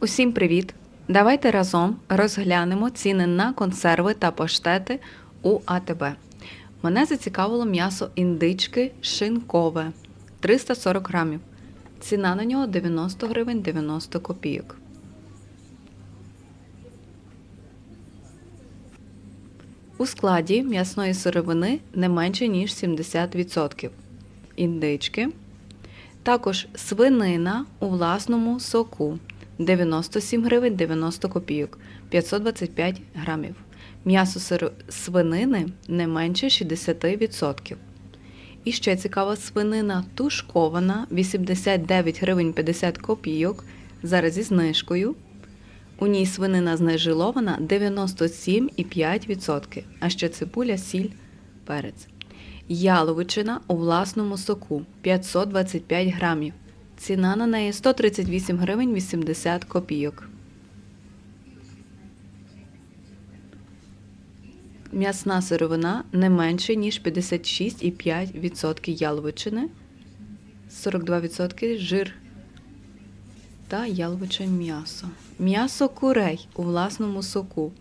Усім привіт! Давайте разом розглянемо ціни на консерви та паштети у АТБ. Мене зацікавило м'ясо індички шинкове 340 грамів. Ціна на нього 90 гривень 90 копійок. У складі м'ясної сировини не менше ніж 70%. Індички. Також свинина у власному соку 97 гривень 90 копійок 525 грамів. М'ясо свинини не менше 60%. І ще цікава свинина тушкована 89 гривень 50 копійок. Зараз зі знижкою. У ній свинина знежилована 97,5%, а ще цибуля, сіль, перець. Яловичина у власному соку 525 грамів. Ціна на неї 138 гривень 80 копійок. М'ясна сировина не менше, ніж 56,5% яловичини, 42% жир та яловиче м'ясо. М'ясо курей у власному соку.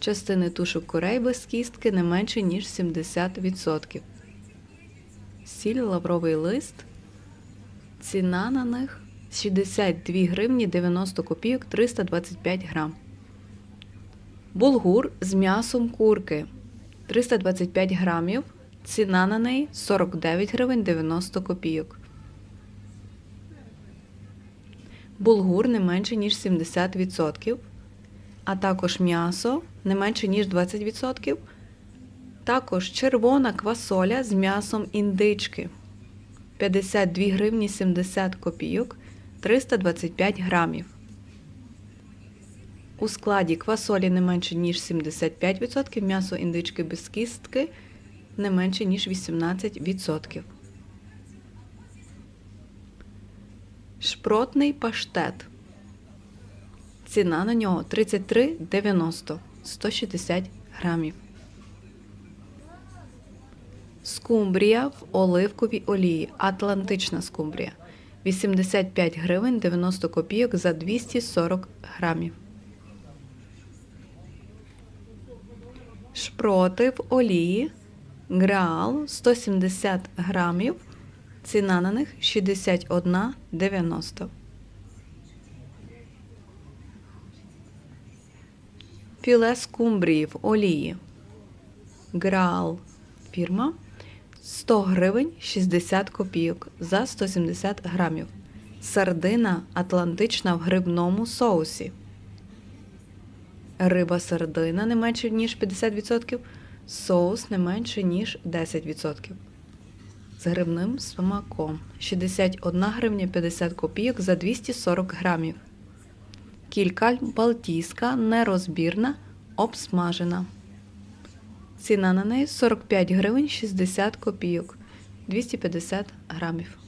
Частини тушок курей без кістки не менше, ніж 70%. Сіль, лавровий лист. Ціна на них 62 гривні 90 копійок 325 грам. Булгур з м'ясом курки 325 грамів. Ціна на неї 49 гривень 90 копійок. Булгур не менше, ніж 70%, а також м'ясо не менше, ніж 20%. Також червона квасоля з м'ясом індички 52 гривні 70 копійок 325 грамів. У складі квасолі не менше, ніж 75%, м'ясо індички без кістки не менше, ніж 18%. Шпротний паштет. Ціна на нього 33,90 160 грамів. Скумбрія в оливковій олії. Атлантична скумбрія. 85 гривень 90 копійок за 240 грамів. Шпроти в олії. Граал 170 грамів. Ціна на них 61,90. Філе скумбрії в олії. Граал фірма 100 гривень 60 копійок за 170 грамів. Сардина атлантична в грибному соусі. Риба сардина не менше, ніж 50%. Соус не менше, ніж 10%. З грибним смаком 61 гривня 50 копійок за 240 грамів. Кілька балтійська нерозбірна обсмажена. Ціна на неї 45 гривень 60 копійок 250 грамів.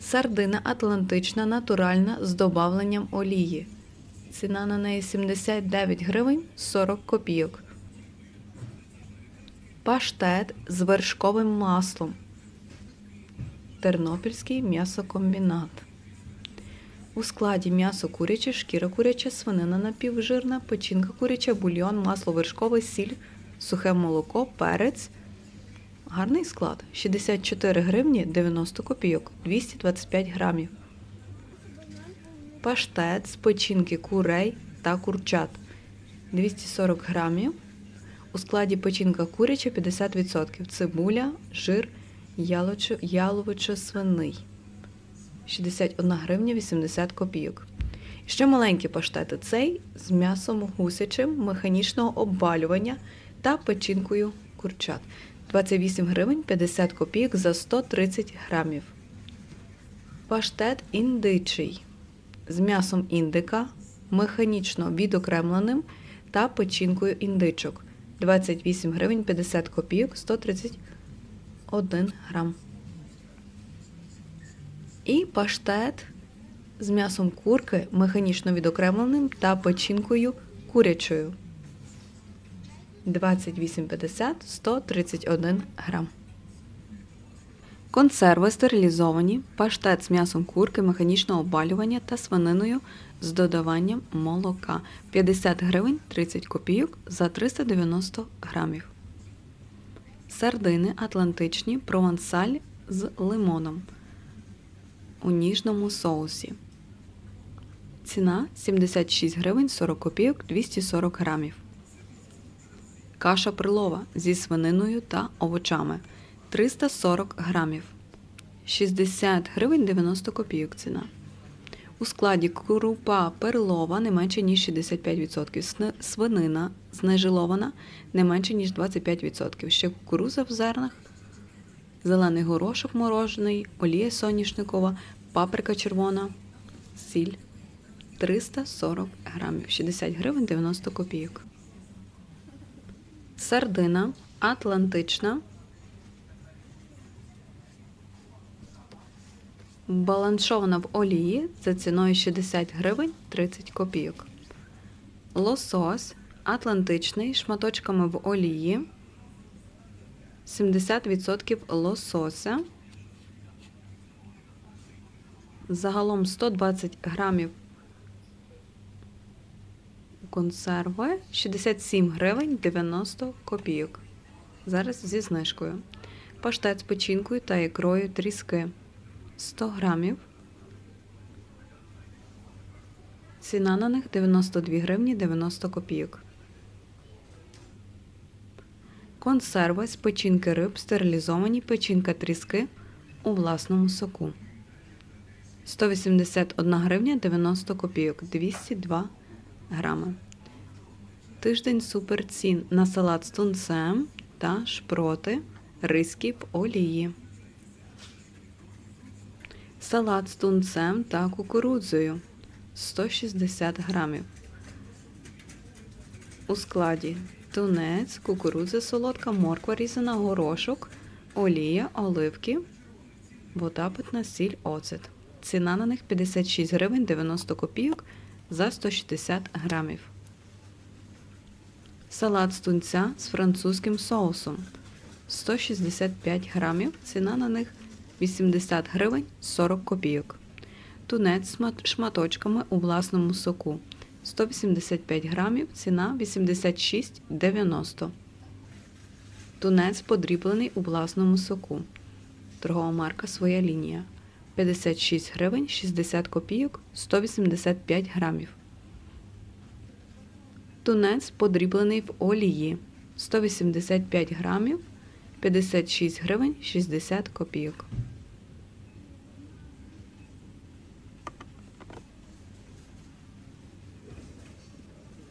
Сардина атлантична натуральна з добавленням олії. Ціна на неї 79 гривень 40 копійок. Паштет з вершковим маслом. Тернопільський м'ясокомбінат. У складі м'ясо куряче, шкіра куряча, свинина напівжирна, печінка куряча, бульйон, масло вершкове, сіль, сухе молоко, перець. Гарний склад 64 гривні 90 копійок, 225 грамів. Паштет з печінки курей та курчат 240 грамів. У складі печінка куряча 50%, цибуля, жир, яловичо, свиний 61 гривня 80 копійок. Ще маленькі паштети. Цей з м'ясом гусячим механічного обвалювання та печінкою курчат. 28 гривень 50 копійок за 130 грамів. Паштет індичий з м'ясом індика, механічно відокремленим та печінкою індичок. 28 гривень 50 копійок 131 грам. І паштет з м'ясом курки, механічно відокремленим та печінкою курячою. 28,50 131 грам. Консерви стерилізовані, паштет з м'ясом курки, механічного обвалювання та свининою з додаванням молока 50 гривень 30 копійок за 390 грамів. Сардини атлантичні провансаль з лимоном у ніжному соусі. Ціна 76 гривень 40 копійок 240 грамів. Каша прилова зі свининою та овочами 340 грамів. 60 гривень 90 копійок ціна. У складі крупа перлова не менше, ніж 65%. Свинина знежилована не менше, ніж 25%. Ще кукуруза в зернах, зелений горошок морожений, олія соняшникова, паприка червона, сіль 340 грамів, 60 гривень 90 копійок. Сардина атлантична. Баланшована в олії за ціною 60 гривень 30 копійок. Лосось атлантичний шматочками в олії. 70% лосося. Загалом 120 грамів консерви 67 гривень 90 копійок. Зараз зі знижкою. Паштет з печінкою та ікрою тріски 100 грамів. Ціна на них 92 гривні 90 копійок. Консерви з печінки риб стерилізовані печінка тріски у власному соку. 181 гривня 90 копійок 202 грами. Тиждень суперцін на салат з тунцем та шпроти риські в олії. Салат з тунцем та кукурудзою 160 грамів. У складі тунець, кукурудза солодка, морква різана, горошок, олія, оливки, вода питна, сіль, оцет. Ціна на них 56 гривень 90 копійок за 160 грамів. Салат з тунця з французьким соусом 165 грамів. Ціна на них 80 гривень 40 копійок. Тунець шматочками у власному соку 185 грамів. Ціна 86,90. Тунець подріблений у власному соку. Торгова марка Своя лінія. 56 гривень 60 копійок 185 грамів. Тунець подріблений в олії 185 грамів 56 гривень 60 копійок.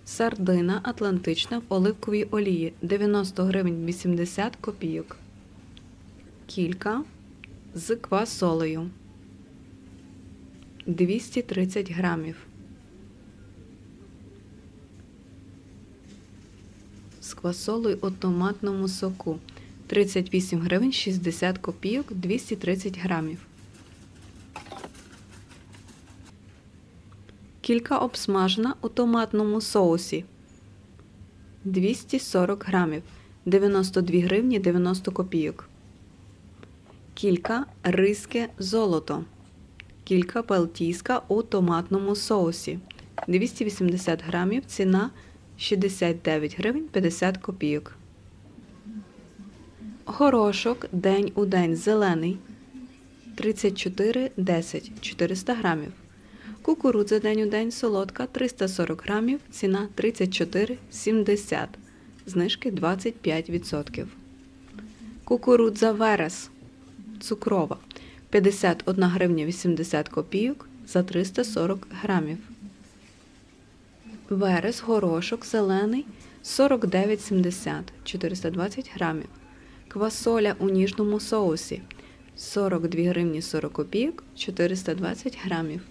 Сардина атлантична в оливковій олії 90 гривень 80 копійок. Кілька з квасолею 230 грамів. З у томатному соку 38 гривень 60 копійок 230 грамів. Кілька обсмажена у томатному соусі 240 грамів 92 гривні 90 копійок. Кілька риське золото. Кілька балтійська у томатному соусі 280 грамів. Ціна 69 гривень 50 копійок. Горошок день у день зелений 34,10 400 грамів. Кукурудза день у день солодка 340 грамів. Ціна 34,70. Знижки 25%. Кукурудза верес цукрова 51 гривня 80 копійок за 340 грамів. Верес, горошок, зелений 49,70 420 грамів. Квасоля у ніжному соусі 42 гривні 40 копійок 420 грамів.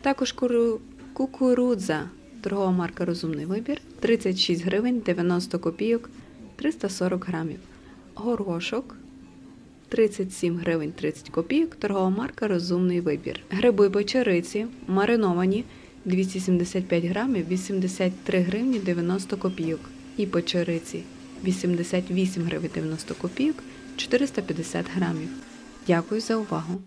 Також куру- кукурудза, торгова марка Розумний вибір 36 гривень 90 копійок 340 грамів. Горошок 37 гривень 30 копійок, торгова марка Розумний вибір. Гриби печериці мариновані 275 грамів 83 гривні 90 копійок. І печериці 88 гривень 90 копійок 450 грамів. Дякую за увагу!